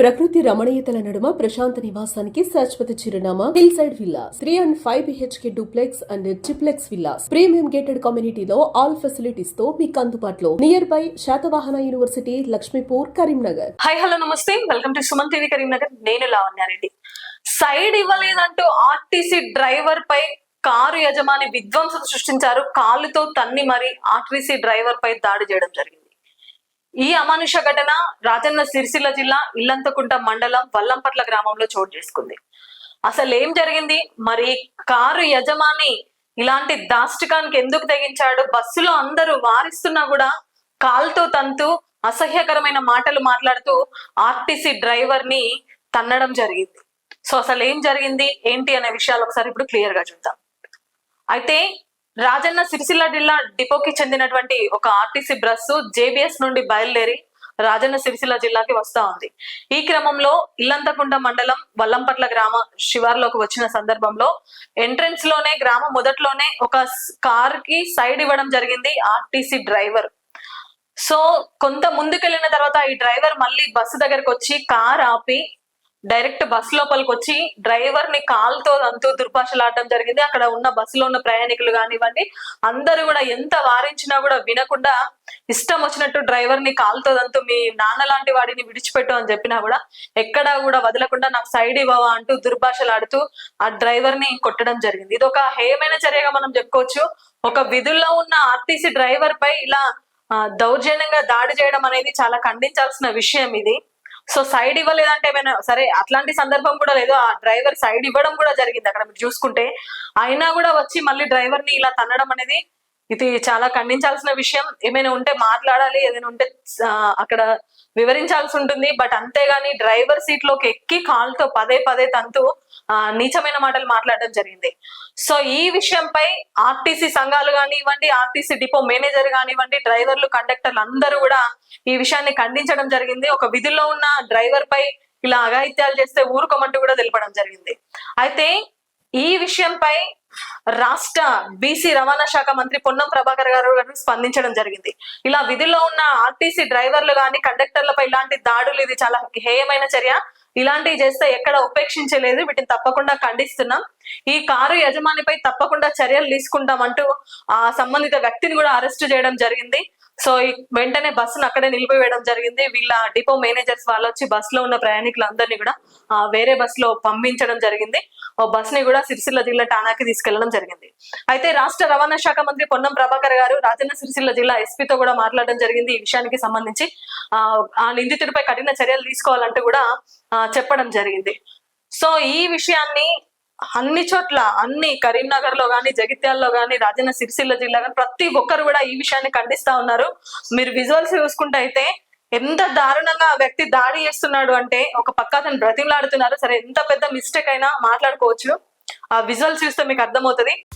ప్రకృతి రమణీయతల నడుమ ప్రశాంత నివాసానికి శాశ్వత చిరునామా. Hill side villas three and five BHK duplex and triplex villas premium gated కమ్యూనిటీలో ఆల్ ఫెసిలిటీస్తో మీకు అందుబాటులో. Near by Satavahana university Laxmipur Karimnagar hi hello నమస్తే. Welcome to Suman TV Karimnagar నేను లావణ్యారెడ్డి సైడ్ ఇవ్వలేదంటూ ఆర్టీసీ డ్రైవర్ పై కారు యజమాని విధ్వంసం సృష్టించారు. కాలుతో తన్ని మరి ఆర్టీసీ డ్రైవర్ పై దాడి చేయడం జరిగింది. ఈ అమానుష ఘటన రాజన్న సిరిసిల్ల జిల్లా ఇల్లంతకుంట మండలం వల్లంపట్ల గ్రామంలో చోటు చేసుకుంది. అసలు ఏం జరిగింది? మరి కారు యజమాని ఇలాంటి దాష్టికానికి ఎందుకు తెగించాడు? బస్సులో అందరూ వారిస్తున్నా కూడా కాల్తో తంతు అసహ్యకరమైన మాటలు మాట్లాడుతూ ఆర్టీసీ డ్రైవర్ని తన్నడం జరిగింది. సో అసలు ఏం జరిగింది? ఏంటి అనే విషయాలు ఒకసారి ఇప్పుడు క్లియర్గా చూద్దాం. అయితే రాజన్న సిరిసిల్ల జిల్లా డిపోకి చెందినటువంటి ఒక ఆర్టీసీ బస్సు జేబిఎస్ నుండి బయలుదేరి రాజన్న సిరిసిల్ల జిల్లాకి వస్తా ఉంది. ఈ క్రమంలో ఇల్లంతకుంట మండలం వల్లంపట్ల గ్రామ శివార్లోకి వచ్చిన సందర్భంలో ఎంట్రెన్స్లోనే గ్రామం మొదట్లోనే ఒక కార్కి సైడ్ ఇవ్వడం జరిగింది ఆర్టీసీ డ్రైవర్. సో కొంత ముందుకెళ్ళిన తర్వాత ఈ డ్రైవర్ మళ్ళీ బస్సు దగ్గరకు వచ్చి కార్ ఆపి డైరెక్ట్ బస్ లోపలికి వచ్చి డ్రైవర్ని కాల్తో అంతూ దుర్భాషలాడడం జరిగింది. అక్కడ ఉన్న బస్సులో ఉన్న ప్రయాణికులు కానివ్వండి అందరూ కూడా ఎంత వారించినా కూడా వినకుండా ఇష్టం వచ్చినట్టు డ్రైవర్ని కాల్తో అంతూ మీ నాన్న లాంటి వాడిని విడిచిపెట్టు అని చెప్పినా కూడా ఎక్కడా కూడా వదలకుండా నాకు సైడ్ ఇవ్వవా అంటూ దుర్భాషలాడుతూ ఆ డ్రైవర్ని కొట్టడం జరిగింది. ఇది ఒక హేమైన చర్యగా మనం చెప్పుకోవచ్చు. ఒక విధుల్లో ఉన్న ఆర్టీసీ డ్రైవర్ పై ఇలా దౌర్జన్యంగా దాడి చేయడం అనేది చాలా ఖండించాల్సిన విషయం ఇది. సో సైడ్ ఇవ్వలేదంటే ఏమైనా సరే అట్లాంటి సందర్భం కూడా లేదు. ఆ డ్రైవర్ సైడ్ ఇవ్వడం కూడా జరిగింది అక్కడ మీరు చూసుకుంటే. అయినా కూడా వచ్చి మళ్ళీ డ్రైవర్ని ఇలా తన్నడం అనేది ఇది చాలా ఖండించాల్సిన విషయం. ఏమైనా ఉంటే మాట్లాడాలి ఏదైనా ఉంటే అక్కడ వివరించాల్సి ఉంటుంది. బట్ అంతేగాని డ్రైవర్ సీట్లోకి ఎక్కి కాల్తో పదే పదే తంతు నీచమైన మాటలు మాట్లాడడం జరిగింది. సో ఈ విషయంపై ఆర్టీసీ సంఘాలు కానివ్వండి ఆర్టీసీ డిపో మేనేజర్ కానివ్వండి డ్రైవర్లు కండక్టర్లు అందరూ కూడా ఈ విషయాన్ని ఖండించడం జరిగింది. ఒక విధుల్లో ఉన్న డ్రైవర్ పై ఇలా అఘాయిత్యాలు చేస్తే ఊరుకోమంటూ కూడా తెలపడం జరిగింది. అయితే ఈ విషయంపై రాష్ట్ర బీసీ రవాణా శాఖ మంత్రి పొన్నం ప్రభాకర్ గారు గారు స్పందించడం జరిగింది. ఇలా విధుల్లో ఉన్న ఆర్టీసీ డ్రైవర్లు కానీ కండక్టర్లపై ఇలాంటి దాడులు ఇది చాలా హేయమైన చర్య. ఇలాంటివి చేస్తే ఎక్కడ ఉపేక్షించలేదు. వీటిని తప్పకుండా ఖండిస్తున్నాం. ఈ కారు యజమానిపై తప్పకుండా చర్యలు తీసుకుంటామంటూ ఆ సంబంధిత వ్యక్తిని కూడా అరెస్ట్ చేయడం జరిగింది. సో వెంటనే బస్సును అక్కడే నిలిపివేయడం జరిగింది. వీళ్ళ డిపో మేనేజర్స్ వాళ్ళు వచ్చి బస్సులో లో ఉన్న ప్రయాణికులందరినీ కూడా వేరే బస్సులో లో పంపించడం జరిగింది. ఓ బస్ని కూడా సిరిసిల్ల జిల్లా టానాకి తీసుకెళ్ళడం జరిగింది. అయితే రాష్ట్ర రవాణా శాఖ మంత్రి పొన్నం ప్రభాకర్ గారు రాజన్న సిరిసిల్ల జిల్లా ఎస్పీతో కూడా మాట్లాడడం జరిగింది ఈ విషయానికి సంబంధించి. ఆ నిందితుడిపై కఠిన చర్యలు తీసుకోవాలంటూ కూడా చెప్పడం జరిగింది. సో ఈ విషయాన్ని అన్ని చోట్ల అన్ని కరీంనగర్లో గానీ జగిత్యాల్లో గానీ రాజన్న సిరిసిల్ల జిల్లా కానీ ప్రతి ఒక్కరు కూడా ఈ విషయాన్ని ఖండిస్తా ఉన్నారు. మీరు విజువల్స్ చూసుకుంటే అయితే ఎంత దారుణంగా ఆ వ్యక్తి దాడి చేస్తున్నాడు అంటే ఒక పక్క అతను బ్రతిమలాడుతున్నారు. సరే ఎంత పెద్ద మిస్టేక్ అయినా మాట్లాడుకోవచ్చు. ఆ విజువల్స్ చూస్తే మీకు అర్థమవుతుంది.